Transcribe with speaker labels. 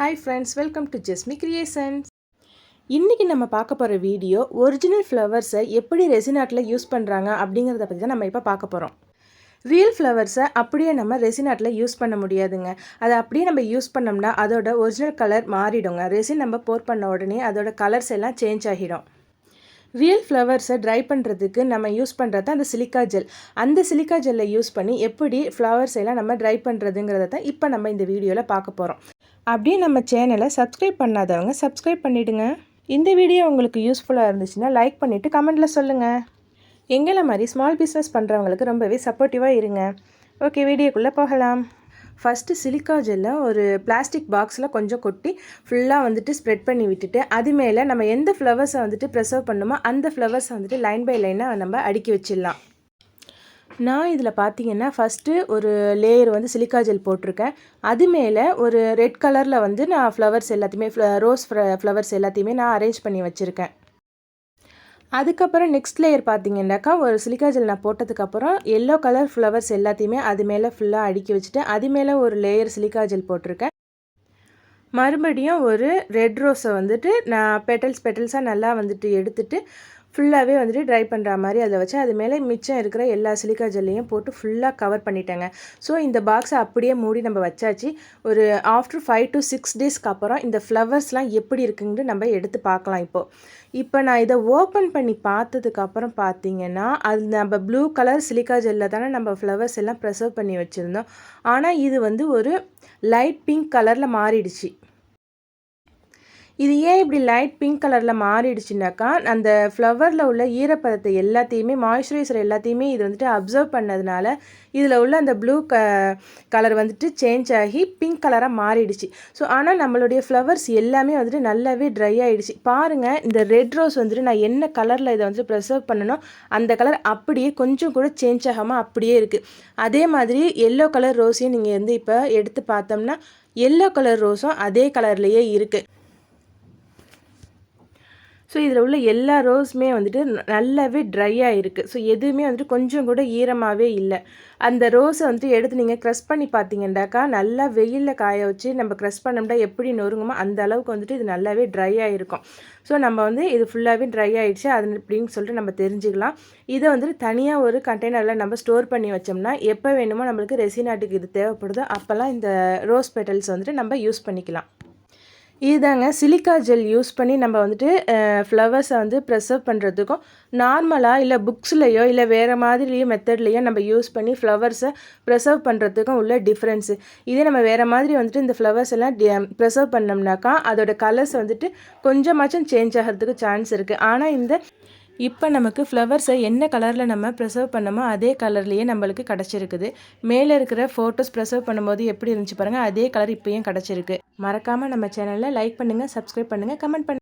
Speaker 1: Hi friends welcome to Jesmi creations இன்றைக்கி நம்ம பார்க்க போகிற வீடியோ ஒரிஜினல் ஃப்ளவர்ஸை எப்படி ரெசினாட்டில் யூஸ் பண்ணுறாங்க அப்படிங்கிறத பற்றி தான் நம்ம இப்போ பார்க்க போகிறோம் ரியல் ஃப்ளவர்ஸை அப்படியே நம்ம ரெசினாட்டில் யூஸ் பண்ண முடியாதுங்க. அதை அப்படியே நம்ம யூஸ் பண்ணோம்னா அதோட ஒரிஜினல் கலர் மாறிடுங்க. ரெசின் நம்ம போர் பண்ண உடனே அதோட கலர்ஸ் எல்லாம் சேஞ்ச் ஆகிடும். ரியல் ஃப்ளவர்ஸை ட்ரை பண்ணுறதுக்கு நம்ம யூஸ் பண்ணுறது அந்த சிலிக்கா ஜெல் அந்த சிலிக்கா ஜெல்லை யூஸ் பண்ணி எப்படி ஃப்ளவர்ஸ் எல்லாம் நம்ம ட்ரை பண்ணுறதுங்கிறத தான் இப்போ நம்ம இந்த வீடியோவில் பார்க்க போகிறோம் அப்படியே நம்ம சேனலை சப்ஸ்கிரைப் பண்ணாதவங்க சப்ஸ்கிரைப் பண்ணிவிடுங்க இந்த வீடியோ உங்களுக்கு யூஸ்ஃபுல்லாக இருந்துச்சுன்னா லைக் பண்ணிவிட்டு கமெண்ட்டில் சொல்லுங்கள் எங்களை மாதிரி ஸ்மால் பிஸ்னஸ் பண்ணுறவங்களுக்கு ரொம்பவே சப்போர்ட்டிவாக இருங்க. ஓகே வீடியோக்குள்ளே போகலாம். ஃபஸ்ட்டு சிலிக்கா ஜெல்லை ஒரு பிளாஸ்டிக் பாக்ஸில் கொஞ்சம் கொட்டி ஃபுல்லாக வந்துட்டு ஸ்ப்ரெட் பண்ணி விட்டுட்டு அது மேலே நம்ம எந்த ஃப்ளவர்ஸை வந்துட்டு ப்ரெசர்வ் பண்ணுமோ அந்த ஃப்ளவர்ஸை வந்துட்டு லைன் பை லைனாக நம்ம அடுக்கி வச்சிடலாம். நான் இதில் பார்த்தீங்கன்னா ஃபஸ்ட்டு ஒரு லேயர் வந்து சிலிக்கா ஜெல் போட்டிருக்கேன். அது மேலே ஒரு ரெட் கலரில் வந்து நான் ஃப்ளவர்ஸ் எல்லாத்தையுமே ரோஸ் ஃப்ளவர்ஸ் எல்லாத்தையுமே நான் அரேஞ்ச் பண்ணி வச்சுருக்கேன். அதுக்கப்புறம் நெக்ஸ்ட் லேயர் பார்த்தீங்கன்னாக்கா ஒரு சிலிக்கா ஜெல் நான் போட்டதுக்கப்புறம் எல்லோ கலர் ஃப்ளவர்ஸ் எல்லாத்தையுமே அது மேலே ஃபுல்லாக அடுக்கி வச்சுட்டு அது மேலே ஒரு லேயர் சிலிக்கா ஜெல் போட்டிருக்கேன். மறுபடியும் ஒரு ரெட் ரோஸை வந்துட்டு நான் பெட்டல்ஸ் பெட்டல்ஸாக நல்லா வந்துட்டு எடுத்துட்டு ஃபுல்லாகவே வந்துட்டு ட்ரை பண்ணுற மாதிரி அதை வச்சு அது மேலே மிச்சம் இருக்கிற எல்லா சிலிக்கா ஜெல்லையும் போட்டு ஃபுல்லாக கவர் பண்ணிட்டேங்க. ஸோ இந்த பாக்ஸை அப்படியே மூடி நம்ம வச்சாச்சு. ஒரு ஆஃப்டர் ஃபைவ் டு சிக்ஸ் டேஸ்க்கு அப்புறம் இந்த ஃப்ளவர்ஸ்லாம் எப்படி இருக்குன்னு நம்ம எடுத்து பார்க்கலாம் இப்போது இப்போ நான் இதை ஓப்பன் பண்ணி பார்த்ததுக்கப்புறம் பார்த்தீங்கன்னா அது நம்ம ப்ளூ கலர் சிலிக்கா ஜெல்லில் தானே நம்ம ஃப்ளவர்ஸ் எல்லாம் ப்ரெசர்வ் பண்ணி வச்சுருந்தோம். ஆனால் இது வந்து ஒரு லைட் பிங்க் கலரில் மாறிடுச்சு. இது ஏன் இப்படி லைட் பிங்க் கலரில் மாறிடுச்சுனாக்கா அந்த ஃப்ளவரில் உள்ள ஈரப்பதத்தை எல்லாத்தையுமே மாய்ஸ்சரைசர் எல்லாத்தையுமே இது வந்துட்டு அப்சர்வ் பண்ணதுனால இதில் உள்ள அந்த ப்ளூ க கலர் வந்துட்டு சேஞ்ச் ஆகி பிங்க் கலராக மாறிடுச்சு. ஸோ ஆனால் நம்மளுடைய ஃப்ளவர்ஸ் எல்லாமே வந்துட்டு நல்லாவே ட்ரை ஆகிடுச்சு பாருங்கள் இந்த ரெட் ரோஸ் வந்துட்டு நான் என்ன கலரில் இதை வந்துட்டு ப்ரெசர்வ் பண்ணணும் அந்த கலர் அப்படியே கொஞ்சம் கூட சேஞ்ச் ஆகாமல் அப்படியே இருக்குது அதே மாதிரி எல்லோ கலர் ரோஸையும் நீங்கள் வந்து இப்போ எடுத்து பார்த்தோம்னா எல்லோ கலர் ரோஸும் அதே கலர்லேயே இருக்குது ஸோ இதில் உள்ள எல்லா ரோஸுமே வந்துட்டு நல்லாவே ட்ரையாக இருக்குது ஸோ எதுவுமே வந்துட்டு கொஞ்சம் கூட ஈரமாகவே இல்லை. அந்த ரோஸை வந்துட்டு எடுத்து நீங்கள் க்ரஷ் பண்ணி பார்த்தீங்கன்னாக்கா நல்லா வெயிலில் காய வச்சு நம்ம க்ரஷ் பண்ணோம்னா எப்படி நொறுங்குமோ அந்த அளவுக்கு வந்துட்டு இது நல்லாவே ட்ரை ஆகிருக்கும் ஸோ நம்ம வந்து இது ஃபுல்லாகவே ட்ரை ஆகிடுச்சு அது அப்படின்னு சொல்லிட்டு நம்ம தெரிஞ்சுக்கலாம். இதை வந்துட்டு தனியாக ஒரு கண்டெய்னரில் நம்ம ஸ்டோர் பண்ணி வச்சோம்னா எப்போ வேணுமோ நம்மளுக்கு ரெசினாட்டுக்கு இது தேவைப்படுதோ அப்போல்லாம் இந்த ரோஸ் பெட்டல்ஸ் வந்துட்டு நம்ம யூஸ் பண்ணிக்கலாம். இதுதாங்க. சிலிக்கா ஜெல் யூஸ் பண்ணி நம்ம வந்துட்டு ஃப்ளவர்ஸை வந்து ப்ரெசர்வ் பண்ணுறதுக்கும் நார்மலாக இல்லை புக்ஸ்லேயோ இல்லை வேறு மாதிரிலேயோ மெத்தட்லேயோ நம்ம யூஸ் பண்ணி ஃப்ளவர்ஸை ப்ரெசர்வ் பண்ணுறதுக்கும் உள்ள டிஃப்ரென்ஸு இதே நம்ம வேறு மாதிரி வந்துட்டு இந்த ஃப்ளவர்ஸ் எல்லாம் ப்ரிசர்வ் பண்ணோம்னாக்கா அதோட கலர்ஸ் வந்துட்டு கொஞ்சமாச்சும் சேஞ்ச் ஆகிறதுக்கு சான்ஸ் இருக்குது ஆனால் இந்த இப்போ நமக்கு ஃப்ளவர்ஸை என்ன கலரில் நம்ம ப்ரெசர்வ் பண்ணமோ அதே கலர்லேயே நம்மளுக்கு கிடச்சிருக்குது. மேலே இருக்கிற ஃபோட்டோஸ் ப்ரெசர்வ் பண்ணும்போது எப்படி இருந்துச்சு பாருங்கள் அதே கலர் இப்போயும் கிடச்சிருக்கு. மறக்காமல் நம்ம சேனலில் லைக் பண்ணுங்கள் சப்ஸ்கிரைப் பண்ணுங்கள் கமெண்ட் பண்ணுங்கள்